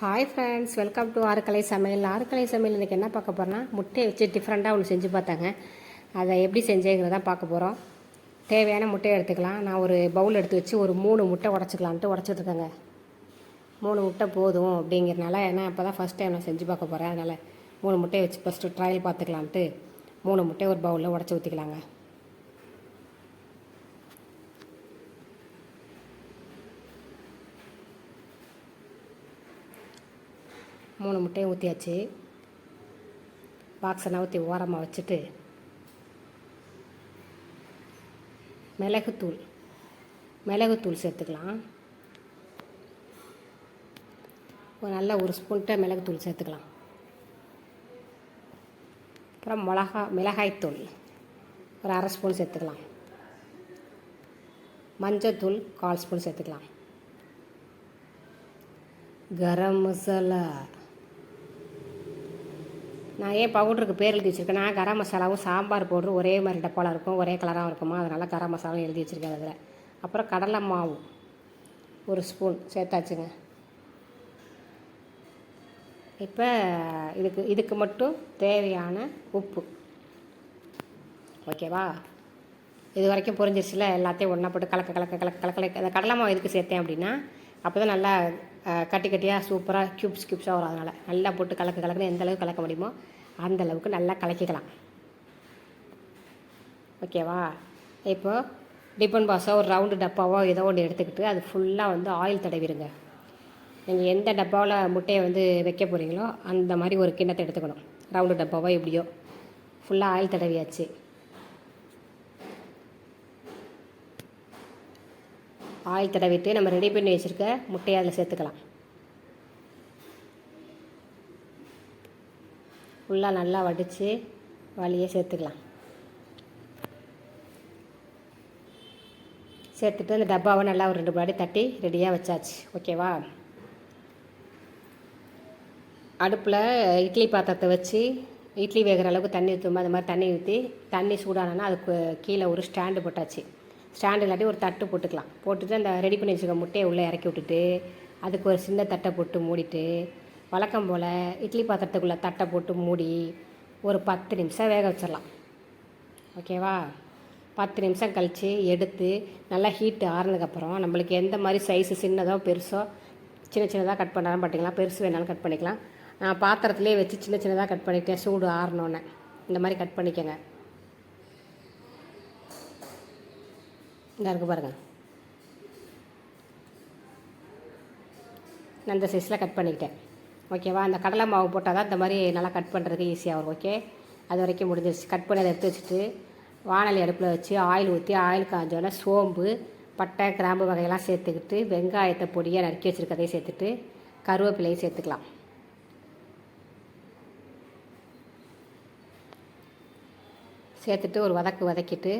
Hi friends welcome to ஆறுக்கலை சமையல். ஆறுக்கலை சமையல் இன்றைக்கி என்ன பார்க்க போகிறோன்னா முட்டையை வச்சு டிஃப்ரெண்ட்டாக ஒன்று செஞ்சு பார்த்தாங்க. அதை எப்படி செஞ்சேங்கிறத பார்க்க போகிறோம் தேவையான முட்டையை எடுத்துக்கலாம். நான் ஒரு பவுல் எடுத்து வச்சு ஒரு மூணு முட்டை உடச்சிக்கலான்ட்டு உடச்சிட்ருக்கேங்க. மூணு முட்டை போதும் அப்படிங்கிறனால ஏன்னா இப்போ தான் ஃபஸ்ட் டைம் நான் செஞ்சு பார்க்க போகிறேன் அதனால் மூணு முட்டையை வச்சு ஃபஸ்ட்டு ட்ரையல் பார்த்துக்கலான்ட்டு மூணு முட்டையை ஒரு பவுலில் உடச்சி ஊற்றிக்கலாங்க மூணு முட்டையை ஊற்றியாச்சு பாக்ஸை நவுத்தி ஓரமாக வச்சுட்டு மிளகுத்தூள் மிளகுத்தூள் சேர்த்துக்கலாம். ஒரு நல்ல ஒரு ஸ்பூன்ட்ட மிளகுத்தூள் சேர்த்துக்கலாம். அப்புறம் மிளகா மிளகாய்த்தூள் ஒரு அரை ஸ்பூன் சேர்த்துக்கலாம். மஞ்சத்தூள் கால் ஸ்பூன் சேர்த்துக்கலாம். கரம் மசாலா. நான் ஏன் பவுடருக்கு பேர் எழுதி வச்சுருக்கேன்னா கரம் மசாலாவும் சாம்பார் பவுடரும் ஒரே மாதிரி டப்பாவில் இருக்கும் ஒரே கலராகவும் இருக்குமா? அதனால் கரம் மசாலாவும் எழுதி வச்சுருக்கேன் அதில். அப்புறம் கடலை மாவு ஒரு ஸ்பூன் சேர்த்தாச்சுங்க. இப்போ இதுக்கு இதுக்கு மட்டும் தேவையான உப்பு. ஓகேவா இது வரைக்கும் புரிஞ்சிருச்சுல? எல்லாத்தையும் ஒன்றா போட்டு கலக்க கலக்க கலக்க கலக்க கலக்க. அந்த கடலை மாவு எதுக்கு சேர்த்தேன் அப்படின்னா அப்போ தான் நல்லா கட்டி கட்டியாக சூப்பராக க்யூப்ஸ் க்யூப்ஸாக வரும் அதனால். நல்லா போட்டு கலக்க கலக்குன்னு எந்த அளவுக்கு கலக்க முடியுமோ அந்த அளவுக்கு நல்லா கலக்கிக்கலாம். ஓகேவா இப்போ டிபன் பாஸோ ஒரு ரவுண்டு டப்பாவோ ஏதோ ஒன்று எடுத்துக்கிட்டு அது ஃபுல்லாக வந்து ஆயில் தடவிடுங்க. நீங்கள் எந்த டப்பாவில் முட்டையை வந்து வைக்க போகிறீங்களோ அந்த மாதிரி ஒரு கிண்ணத்தை எடுத்துக்கணும். ரவுண்டு டப்பாவோ எப்படியோ. ஃபுல்லாக ஆயில் தடவியாச்சு. ஆயில் தடவிட்டு நம்ம ரெடி பண்ணி வச்சுருக்க முட்டையை அதில் சேர்த்துக்கலாம். ஃபுல்லாக நல்லா வடித்து வலியை சேர்த்துக்கலாம். சேர்த்துட்டு அந்த டப்பாவை நல்லா ஒரு ரெண்டு முன்னாடி தட்டி ரெடியாக வச்சாச்சு. ஓகேவா? அடுப்பில் இட்லி பாத்திரத்தை வச்சு இட்லி வேகிற அளவுக்கு தண்ணி ஊற்றும்போது அது மாதிரி தண்ணி ஊற்றி தண்ணி சூடானா அதுக்கு கீழே ஒரு ஸ்டாண்டு போட்டாச்சு. ஸ்டாண்டு இல்லாட்டி ஒரு தட்டு போட்டுக்கலாம். போட்டுட்டு அந்த ரெடி பண்ணி வச்சுக்க முட்டையை உள்ளே இறக்கி விட்டுட்டு அதுக்கு ஒரு சின்ன தட்டை போட்டு மூடிட்டு வழக்கம் போல் இட்லி பாத்திரத்துக்குள்ளே தட்டை போட்டு மூடி ஒரு பத்து நிமிஷம் வேக வச்சிடலாம். ஓகேவா பத்து நிமிஷம் கழித்து எடுத்து நல்லா ஹீட்டு ஆறுனதுக்கப்புறம் நம்மளுக்கு எந்த மாதிரி சைஸு சின்னதோ பெருசோ சின்ன சின்னதாக கட் பண்ணாலும் பண்ணிக்கலாம் பெருசு வேணாலும் கட் பண்ணிக்கலாம். நான் பாத்திரத்துலேயே வச்சு சின்ன சின்னதாக கட் பண்ணிக்கிட்டேன் சூடு ஆறினோன்னே இந்த மாதிரி கட் பண்ணிக்கோங்க. இங்கே இருக்குது பாருங்கள் நான் இந்த சைஸில் கட் பண்ணிக்கிட்டேன். ஓகேவா அந்த கடலை மாவு போட்டால் தான் இந்த மாதிரி நல்லா கட் பண்ணுறதுக்கு ஈஸியாக வரும். ஓகே அது வரைக்கும் முடிஞ்சிருச்சு. கட் பண்ணி அதை எடுத்து வச்சுட்டு வானலி அடுப்பில் வச்சு ஆயில் ஊற்றி ஆயில் காஞ்சோடனே சோம்பு பட்டை கிராம்பு வகையெல்லாம் சேர்த்துக்கிட்டு வெங்காயத்தை பொடியாக நறுக்கி வச்சுருக்கதையும் சேர்த்துட்டு கருவேப்பிலையும் சேர்த்துக்கலாம். சேர்த்துட்டு ஒரு வதக்கு வதக்கிட்டு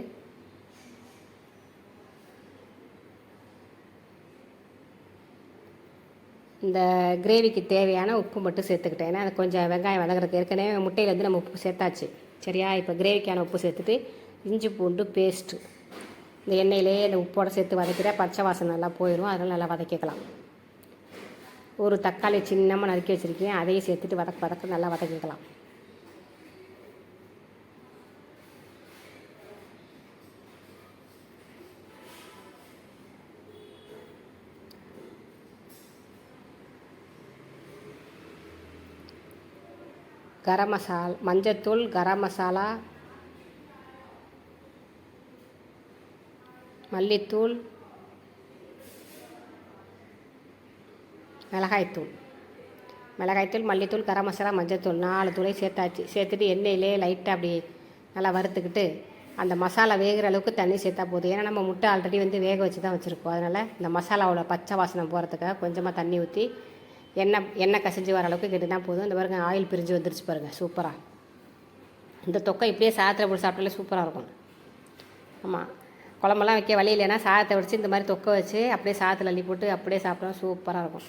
இந்த கிரேவிக்கு தேவையான உப்பு மட்டும் சேர்த்துக்கிட்டேன். ஏன்னா அது கொஞ்சம் வெங்காயம் வதங்குறதுக்கு ஏற்கனவே முட்டையில் வந்து நம்ம உப்பு சேர்த்தாச்சு. சரியா? இப்போ கிரேவிக்கான உப்பு சேர்த்துட்டு இஞ்சி பூண்டு பேஸ்ட்டு இந்த எண்ணெயிலே இந்த உப்போட சேர்த்து வதக்கிற பச்சை வாசனை நல்லா போயிடும் அதெல்லாம் நல்லா வதக்கிக்கலாம். ஒரு தக்காளி சின்னமாக நறுக்கி வச்சுருக்கேன். அதையும் சேர்த்துட்டு வதக்க வதக்க நல்லா வதக்கிக்கலாம். கரம் மசால் மஞ்சத்தூள் கரம் மசாலா மல்லித்தூள் மிளகாய்த்தூள். மிளகாய்த்தூள் மல்லித்தூள் கரம் மசாலா மஞ்சத்தூள் நாலு தூளையும் சேர்த்தாச்சு. சேர்த்துட்டு எண்ணெயிலே லைட்டாக அப்படி நல்லா வறுத்துக்கிட்டு அந்த மசாலா வேகிற அளவுக்கு தண்ணி சேர்த்தா போதும். ஏன்னா நம்ம முட்டை ஆல்ரெடி வந்து வேக வச்சு தான் வச்சுருக்கோம். அதனால் இந்த மசாலாவோட பச்சை வாசனை போகிறதுக்காக கொஞ்சமாக தண்ணி ஊற்றி எண்ணெய் எண்ணெய் கசிஞ்சு வர அளவுக்கு கெட்டுனா போதும். இந்த பாருங்க ஆயில் பிரிஞ்சு வந்துருச்சு பாருங்கள் சூப்பராக இந்த தொக்கை இப்படியே சாதத்தில் போட்டு சாப்பிட்டாலே சூப்பராக இருக்கும். ஆமாம் குழம்பெல்லாம் வைக்க வழி இல்லைன்னா சாதத்தை வடித்து இந்த மாதிரி தொக்கை வச்சு அப்படியே சாதத்தில் அள்ளி போட்டு அப்படியே சாப்பிட்டா சூப்பராக இருக்கும்.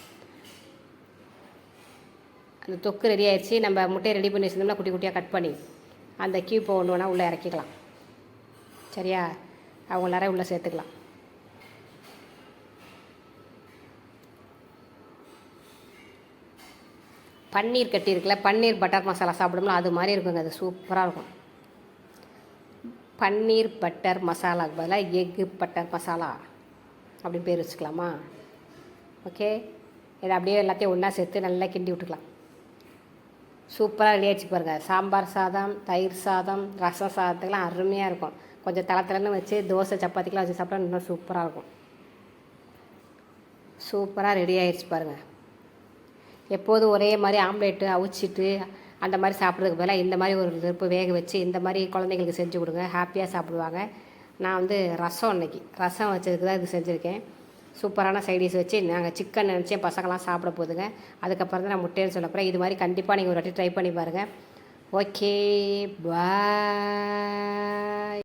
அந்த தொக்கு ரெடி ஆயிடுச்சு நம்ம முட்டையை ரெடி பண்ணி வச்சிருந்தோம்னா குட்டி குட்டியாக கட் பண்ணி அந்த கியூப்பை ஒன்று வேணால் உள்ளே இறக்கிக்கலாம். சரியா? அவங்க எல்லாரையும் உள்ளே சேர்த்துக்கலாம். பன்னீர் கட்டி இருக்குல்ல பன்னீர் பட்டர் மசாலா சாப்பிடும்ல அது மாதிரி இருக்குங்க அது சூப்பராக இருக்கும். பன்னீர் பட்டர் மசாலாக்கு பதிலாக எக்கு பட்டர் மசாலா அப்படின்னு பேர் வச்சுக்கலாமா? ஓகே இதை அப்படியே எல்லாத்தையும் ஒன்றா சேர்த்து நல்லா கிண்டி விட்டுக்கலாம். சூப்பராக ரெடி ஆகிடுச்சு பாருங்கள் சாம்பார் சாதம் தயிர் சாதம் ரசம் சாதத்துக்கெலாம் அருமையாக இருக்கும். கொஞ்சம் தளத்தலன்னு வச்சு தோசை சப்பாத்திக்கெலாம் வச்சு சாப்பிட்டா இன்னும் சூப்பராக இருக்கும். சூப்பராக ரெடி ஆயிடுச்சு பாருங்கள் எப்போதும் ஒரே மாதிரி ஆம்லேட்டு அவிச்சிட்டு அந்த மாதிரி சாப்பிட்றதுக்கு பதிலாக இந்த மாதிரி ஒரு நெருப்பு வேக வச்சு இந்த மாதிரி குழந்தைங்களுக்கு செஞ்சு கொடுங்க ஹாப்பியாக சாப்பிடுவாங்க. நான் வந்து ரசம் இன்னைக்கு ரசம் வச்சதுக்கு தான் இது செஞ்சுருக்கேன். சூப்பரான சைடிஷ் வச்சு நாங்கள் சிக்கன் நினச்சி பசங்களாம் சாப்பிட போதுங்க. அதுக்கப்புறம் தான் நான் முட்டைன்னு சொல்ல போகிறேன் இது மாதிரி கண்டிப்பாக நீங்கள் ஒரு வாட்டி ட்ரை பண்ணி பாருங்கள் ஓகே பாய்